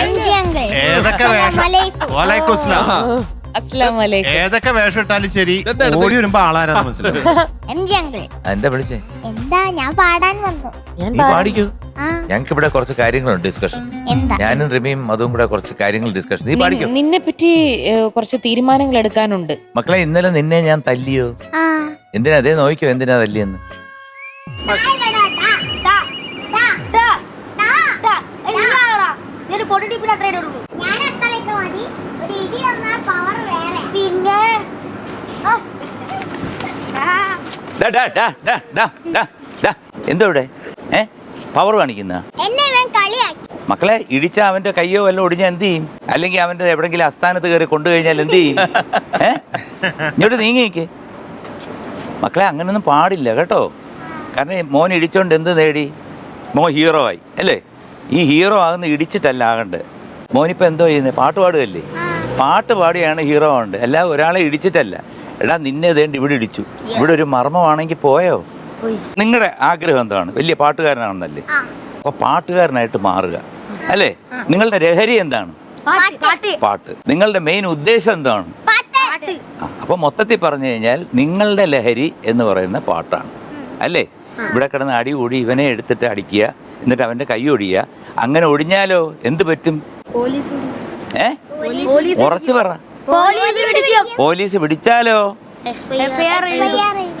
ഏതൊക്കെ വേഷം? വലൈക്കും അസ്സലാം. അസ്സലാം വലൈക്കും ഏതൊക്കെ വേഷം ഇട്ടാലും ശരി ഓടി വരുമ്പോ ആളാരാന്ന് മനസ്സിലാവും എം ജി അങ്കിൾ. എന്താ വിളിച്ചേ? എന്താ ഞാൻ പാടാൻ വന്നു. ഞാൻ നീ പാടിക്കൂ. ആ. ഞങ്ങൾക്ക് ഇവിടെ കുറച്ച് കാര്യങ്ങളുണ്ട് ഡിസ്കഷൻ എന്താ? ഞാനും റിമിയും അതും കൂടെ കുറച്ച് കാര്യങ്ങൾ ഡിസ്കഷൻ നീ പാടിക്കോ. നിന്നെ പറ്റി ഏഹ്, കുറച്ച് തീരുമാനങ്ങൾ എടുക്കാനുണ്ട്. മക്കളെ ഇന്നലെ നിന്നെ ഞാൻ തല്ലിയോ? ആ. എന്തിനാ? അതേ നോക്കിയോ എന്തിനാ തല്ലിയെന്ന്? ഞാൻ അത്രയൊക്കെ മതി. ഒരു ഇടി തന്നാൽ പവർ വേറെ. പിന്നെ? ഡാ, ഡാ, ഡാ, ഡാ, ഡാ, ഡാ, ഡാ. എന്താ ഇവിടെ? ഏ? പവർ കാണിക്കുന്ന? എന്നെ ഇവൻ കളിയാക്കി. മക്കളെ ഇടിച്ച അവന്റെ കയ്യോ വല്ലതും ഒടിഞ്ഞ എന്ത് ചെയ്യും? അല്ലെങ്കിൽ അവന്റെ എവിടെങ്കിലും അസ്ഥാനത്ത് കയറി കൊണ്ടു കഴിഞ്ഞാൽ എന്ത് ചെയ്യും? ഏ? ഇങ്ങോട്ട് നീങ്ങിക്ക് മക്കളെ അങ്ങനൊന്നും പാടില്ല കേട്ടോ. കാരണം മോൻ ഇടിച്ചോണ്ട് എന്ത് നേടി? മോൻ ഹീറോ ആയി അല്ലേ? ഈ ഹീറോ ആകുന്ന ഇടിച്ചിട്ടല്ല ആകണ്ടത് മോനിപ്പോ എന്തോ ചെയ്യുന്നത് പാട്ട് പാടുകയല്ലേ? പാട്ട് പാടിയാണ് ഹീറോ ഉണ്ട്. അല്ല ഒരാളെ ഇടിച്ചിട്ടല്ല. എടാ നിന്നെ ഇതേണ്ട ഇവിടെ ഇടിച്ചു. ഇവിടെ ഒരു മർമ്മമാണെങ്കിൽ പോയോ? നിങ്ങളുടെ ആഗ്രഹം എന്താണ്? വലിയ പാട്ടുകാരനാണെന്നല്ലേ? അപ്പൊ പാട്ടുകാരനായിട്ട് മാറുക. അല്ലേ? നിങ്ങളുടെ ലഹരി എന്താണ്? പാട്ട് നിങ്ങളുടെ മെയിൻ ഉദ്ദേശം എന്താണ്? പാട്ട്. ആ, അപ്പൊ മൊത്തത്തിൽ പറഞ്ഞു കഴിഞ്ഞാൽ നിങ്ങളുടെ ലഹരി എന്ന് പറയുന്ന പാട്ടാണ്. അല്ലേ? ഇവിടെ കിടന്ന് അടി കൂടി ഇവനെ എടുത്തിട്ട് അടിക്കുക എന്നിട്ട് അവന്റെ കൈ ഒടിയുക അങ്ങനെ ഒടിഞ്ഞാലോ? എന്ത് പറ്റും? ഏ? ഉറച്ചു പറ. പോലീസ് പിടിച്ചാലോ?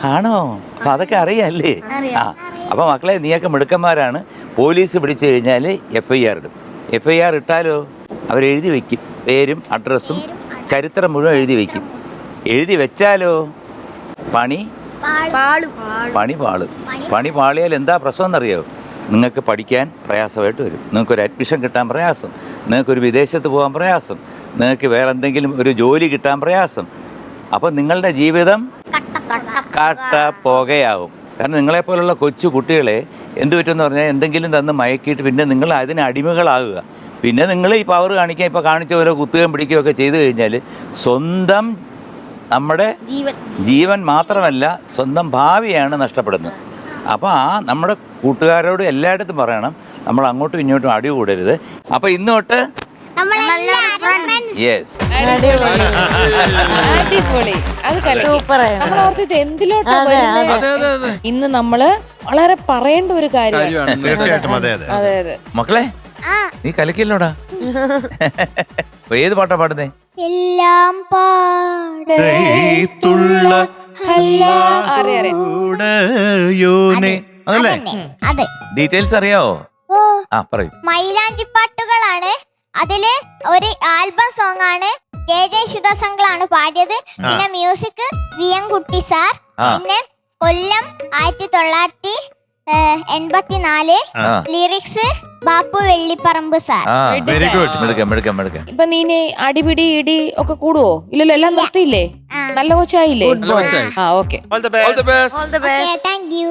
ആണോ? അപ്പൊ അതൊക്കെ അറിയാല്ലേ? ആ. അപ്പൊ മക്കളെ നീയൊക്കെ മിടുക്കന്മാരാണ്. പോലീസ് പിടിച്ചു കഴിഞ്ഞാൽ എഫ് ഐ ആർ ഇടും എഫ് ഐ ആർ ഇട്ടാലോ അവരെഴുതി വെക്കും പേരും അഡ്രസ്സും. ചരിത്രം മുഴുവൻ എഴുതി വെക്കും എഴുതി വെച്ചാലോ? പണി പണി പാൾ. പണി പാളിയാൽ എന്താ പ്രശ്നം എന്നറിയോ നിങ്ങൾക്ക് പഠിക്കാൻ പ്രയാസമായിട്ട് വരും. നിങ്ങൾക്കൊരു അഡ്മിഷൻ കിട്ടാൻ പ്രയാസം. നിങ്ങൾക്കൊരു വിദേശത്ത് പോകാൻ പ്രയാസം. നിങ്ങൾക്ക് വേറെ എന്തെങ്കിലും ഒരു ജോലി കിട്ടാൻ പ്രയാസം. അപ്പം നിങ്ങളുടെ ജീവിതം കാട്ട പുകയാവും കാരണം നിങ്ങളെപ്പോലുള്ള കൊച്ചു കുട്ടികളെ എന്ത് പറ്റുമെന്ന് പറഞ്ഞാൽ എന്തെങ്കിലും തന്ന് മയക്കിയിട്ട് പിന്നെ നിങ്ങൾ അതിന് അടിമകളാകുക. പിന്നെ നിങ്ങൾ ഈ പവർ കാണിക്കാൻ ഇപ്പോൾ കാണിച്ച ഓരോ കുത്തുകയും പിടിക്കുകയൊക്കെ ചെയ്തു കഴിഞ്ഞാൽ സ്വന്തം നമ്മുടെ ജീവൻ. മാത്രമല്ല സ്വന്തം ഭാവിയാണ് നഷ്ടപ്പെടുന്നത്. അപ്പോൾ ആ നമ്മുടെ കൂട്ടുകാരോട് എല്ലായിടത്തും പറയണം നമ്മൾ അങ്ങോട്ടും ഇങ്ങോട്ടും അടി കൂടരുത്. അപ്പോൾ ഇന്ന് തൊട്ട് ഇന്ന് നമ്മൾ വളരെ പറയേണ്ട ഒരു കാര്യമാണ്. കാര്യമാണ്. തീർച്ചയായിട്ടും അതെ അതെ. മക്കളെ നീ കലക്കില്ലോടാ? ഏത് പാട്ടാ പാടുന്നേ? എല്ലാം പാട ദൈത്തുള്ള അറിയാം അറിയാം ഉടയോനെ. അതല്ലേ? അതെ. ഡീറ്റെയിൽസ് അറിയാവോ? ആ പറയൂ. മൈലാഞ്ചി പാട്ടുകളാണ്. അതിൽ ഒരു ആൽബം സോങ് ആണ് ജെ ജെ ശുദ്ധസംഘളാണ് പാടിയത്. പിന്നെ music V M Kutty sir. പിന്നെ കൊല്ലം ആയിരത്തി തൊള്ളായിരത്തി എൺപത്തിനാല് ലിറിക്സ് ബാപ്പു വെള്ളിപ്പറമ്പ് സാർ. ആ വെരി ഗുഡ് മിടുക്കം മിടുക്കം മിടുക്കം. ഇപ്പൊ നീ ഇനി അടിപിടി ഇടി ഒക്കെ കൂടുവോ? ഇല്ലല്ലോ എല്ലാം നിർത്തിയില്ലേ. നല്ല കൊച്ചായില്ലേ. ആ okay. All the All best. the best. All the best thank you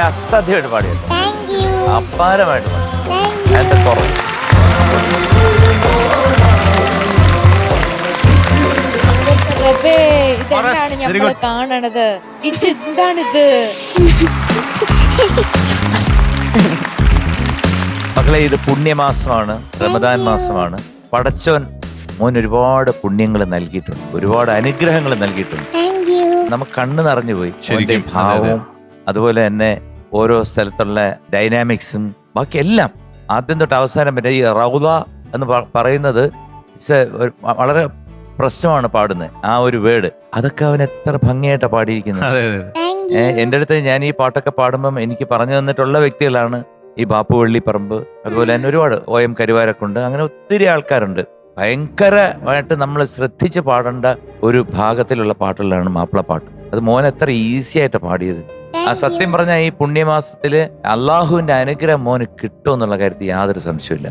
അസാധ്യമായിട്ട് പാടിയത് യു അപാരമായിട്ട് പാടി. ഇതെന്താണ്. കാണണത്? ഇതെന്താണിത് മക്കളെ ഇത് പുണ്യമാസമാണ് റമദാൻ മാസമാണ്. പടച്ചോൻ മോൻ ഒരുപാട് പുണ്യങ്ങൾ നൽകിയിട്ടുണ്ട്. ഒരുപാട് അനുഗ്രഹങ്ങൾ നൽകിയിട്ടുണ്ട്. നമുക്ക് കണ്ണ് നിറഞ്ഞു പോയി ശരിക്കും, മോന്റെ ഭാവവും അതുപോലെ തന്നെ ഓരോ സ്ഥലത്തുള്ള ഡൈനാമിക്സും ബാക്കി എല്ലാം. ആദ്യം തൊട്ട് അവസാനം വരെ ഈ റൗദ എന്ന് പറയുന്നത് വളരെ പ്രശ്നമാണ് പാടുന്നത്. ആ ഒരു വേർഡ് അതൊക്കെ അവൻ എത്ര ഭംഗിയായിട്ടാണ് പാടിയിരിക്കുന്നത്. എന്റെ അടുത്ത് ഞാൻ ഈ പാട്ടൊക്കെ പാടുമ്പം എനിക്ക് പറഞ്ഞു തന്നിട്ടുള്ള വ്യക്തികളാണ് ഈ ബാപ്പു പറമ്പ് അതുപോലെ തന്നെ ഒരുപാട് ഒ എം കരുവാരക്കുണ്ട് അങ്ങനെ ഒത്തിരി ആൾക്കാരുണ്ട്. ഭയങ്കരമായിട്ട് നമ്മൾ ശ്രദ്ധിച്ച് പാടേണ്ട ഒരു ഭാഗത്തിലുള്ള പാട്ടുകളാണ് മാപ്പിളപ്പാട്ട് അത് മോൻ എത്ര ഈസി ആയിട്ട് പാടിയത്. ആ സത്യം പറഞ്ഞാൽ ഈ പുണ്യമാസത്തിൽ അള്ളാഹുവിന്റെ അനുഗ്രഹം മോന് കിട്ടും എന്നുള്ള കാര്യത്തിൽ യാതൊരു സംശയമില്ല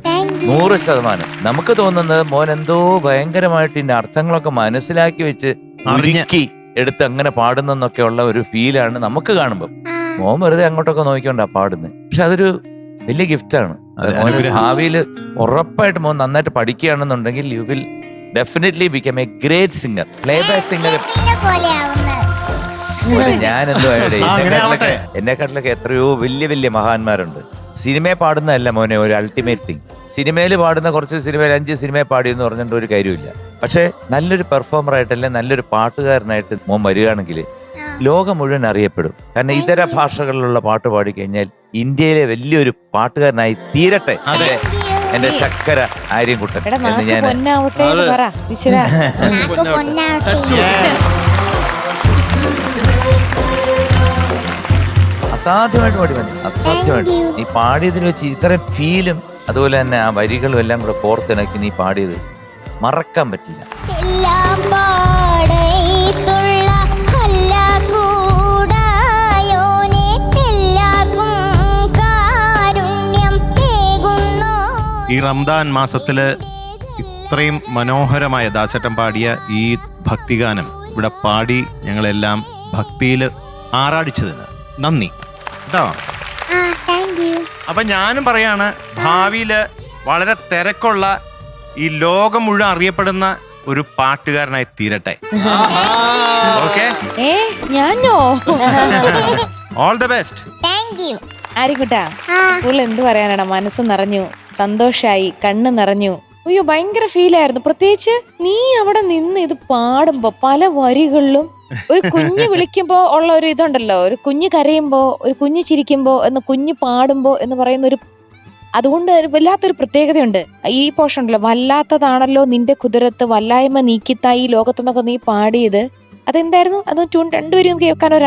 നൂറ് ശതമാനം. നമുക്ക് തോന്നുന്നത് മോൻ എന്തോ ഭയങ്കരമായിട്ട് ഇതിന്റെ അർത്ഥങ്ങളൊക്കെ മനസ്സിലാക്കി വെച്ച് അറിഞ്ഞ്. ഒരുക്കി എടുത്ത് അങ്ങനെ പാടുന്നെന്നൊക്കെ ഉള്ള ഒരു ഫീലാണ് നമുക്ക് കാണുമ്പോൾ മോൻ വെറുതെ അങ്ങോട്ടൊക്കെ നോക്കിക്കൊണ്ടാ പാടുന്നത് പക്ഷെ അതൊരു വലിയ ഗിഫ്റ്റാണ് ഭാവിയിൽ ഉറപ്പായിട്ട് മോൻ നന്നായിട്ട് പഠിക്കുകയാണെന്നുണ്ടെങ്കിൽ you will definitely become a great singer playback singer ഇതിനെ പോലെ ആവുന്നത് ഞാൻ എന്തോ എന്നെക്കാട്ടിലൊക്കെ എത്രയോ വലിയ വലിയ മഹാന്മാരുണ്ട്. സിനിമയെ പാടുന്നതല്ല മോനെ ഒരു അൾട്ടിമേറ്റ് തിങ് സിനിമയിൽ പാടുന്ന കുറച്ച് സിനിമയിൽ അഞ്ച് സിനിമയെ പാടി എന്ന് പറഞ്ഞിട്ട് ഒരു കാര്യമില്ല പക്ഷേ നല്ലൊരു പെർഫോമർ ആയിട്ടല്ലേ നല്ലൊരു പാട്ടുകാരനായിട്ട് മോൻ വരികയാണെങ്കിൽ ലോകം മുഴുവൻ അറിയപ്പെടും. കാരണം ഇതര ഭാഷകളിലുള്ള പാട്ട് പാടിക്കഴിഞ്ഞാൽ ഇന്ത്യയിലെ വലിയൊരു പാട്ടുകാരനായി തീരട്ടെ അതെ. എന്റെ ചക്കര ആര്യൻകുട്ടൻ എന്ന് ഞാൻ അസാധ്യമായിട്ട് പാടി മതി അസാധ്യമായിട്ട്. നീ പാടിയതിൽ വെച്ച് ഇത്രയും ഫീലും അതുപോലെ തന്നെ ആ വരികളും എല്ലാം കൂടെ കോർത്തിണക്കി നീ പാടിയത് മറക്കാൻ പറ്റില്ല ഈ റംദാൻ മാസത്തിൽ ഇത്രയും മനോഹരമായ ദാസേട്ടൻ പാടിയ ഈ ഭക്തിഗാനം ഇവിടെ പാടി ഞങ്ങളെല്ലാം ഭക്തിയിൽ ആറാടിച്ചതിന്. നന്ദി. കേട്ടോ? അപ്പം ഞാനും പറയാണ് ഭാവിയിൽ വളരെ തിരക്കുള്ള ഈ ലോകം മുഴുവൻ അറിയപ്പെടുന്ന ഒരു പാട്ടുകാരനായി തീരട്ടെ. ഓക്കെ? ഞാനോ? All the best thank you ആരിക്കുട്ടാ? സ്കൂളിൽ എന്ത് പറയാനാണ് മനസ്സ് നിറഞ്ഞു. സന്തോഷായി കണ്ണ് നിറഞ്ഞു. അയ്യോ ഭയങ്കര ഫീലായിരുന്നു പ്രത്യേകിച്ച് നീ അവിടെ നിന്ന് ഇത് പാടുമ്പോ പല വരികളിലും ഒരു കുഞ്ഞ് വിളിക്കുമ്പോ ഉള്ള ഒരു ഇതുണ്ടല്ലോ. ഒരു കുഞ്ഞ് കരയുമ്പോ ഒരു കുഞ്ഞ് ചിരിക്കുമ്പോ എന്ന് കുഞ്ഞ് പാടുമ്പോ എന്ന് പറയുന്ന ഒരു അതുകൊണ്ട് വല്ലാത്തൊരു പ്രത്യേകതയുണ്ട്. ഈ പോർഷൻ ഉണ്ടല്ലോ. വല്ലാത്തതാണല്ലോ നിന്റെ കുതിരത്ത് വല്ലായ്മ നീക്കിത്ത ഈ ലോകത്തുനിന്നൊക്കെ നീ പാടിയത്. അതെന്തായിരുന്നു? അത് രണ്ടുപേരും കേൾക്കാൻ ഒരു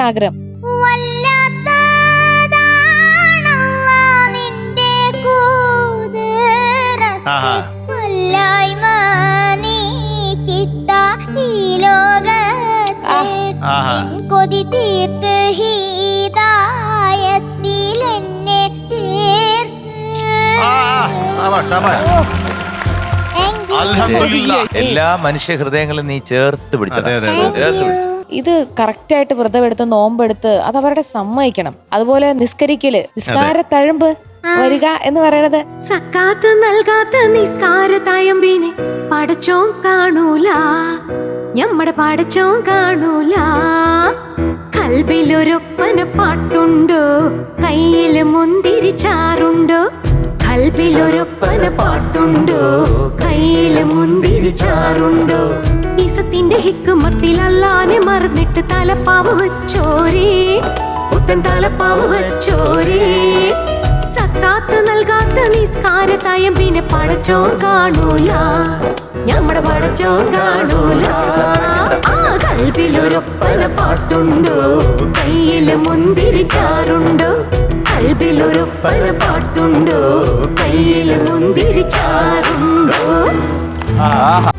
നീക്കിത്ത ഈ ലോകത്ത് ആഹാ. നിൻ കൊതി തീർത്ത് ഹീതായത്തിൽ എന്നെ ചേർത്ത്. എല്ലാ മനുഷ്യ ഹൃദയങ്ങളും നീ ചേർത്ത് പിടിച്ചതാ. ഇത് കറക്റ്റ് ആയിട്ട് പിടിച്ചു. വ്രതമെടുത്ത് നോമ്പെടുത്ത് അത് അവരുടെ സമ്മതിക്കണം. അതുപോലെ നിസ്കരിക്കൽ നിസ്കാര തഴമ്പ് വരിക എന്ന് പറയണത്? സക്കാത്ത് നൽകാത്ത നിസ്കാര തയമ്പിനെ പടച്ചോ കാണൂല. ഞമ്മടെ പടച്ചോ കാണൂല. കൽബിലൊരൊപ്പന പാട്ടുണ്ടോ കയ്യിൽ മുന്തിരി ചാറുണ്ടോ. കൽബിലൊരൊപ്പന പാട്ടുണ്ടോ കയ്യിൽ മുന്തിരി ചാറുണ്ടോ. ഇസത്തിന്റെ ഹിക്കുമത്തിൽ അല്ലാനെ മറന്നിട്ട് തലപ്പാവ് വെച്ചോരേ. പുത്തൻ തലപ്പാവ് വെച്ചോരേ. സത്താത്ത് നൽകാത്ത നിസ്കാര തയമ്പിനെ പടച്ചോ കാണൂല. ഞമ്മടെ പടച്ചോ കാണൂല. ആ കൽബിലൊരൊപ്പന പാട്ടുണ്ടോ? കയ്യിൽ മുന്തിരിച്ചാറുണ്ടോ കൽബിലൊരൊപ്പന പാട്ടുണ്ടോ? കയ്യിൽ മുന്തിരിച്ചാറുണ്ടോ ചാറുണ്ടോ? ആഹാ.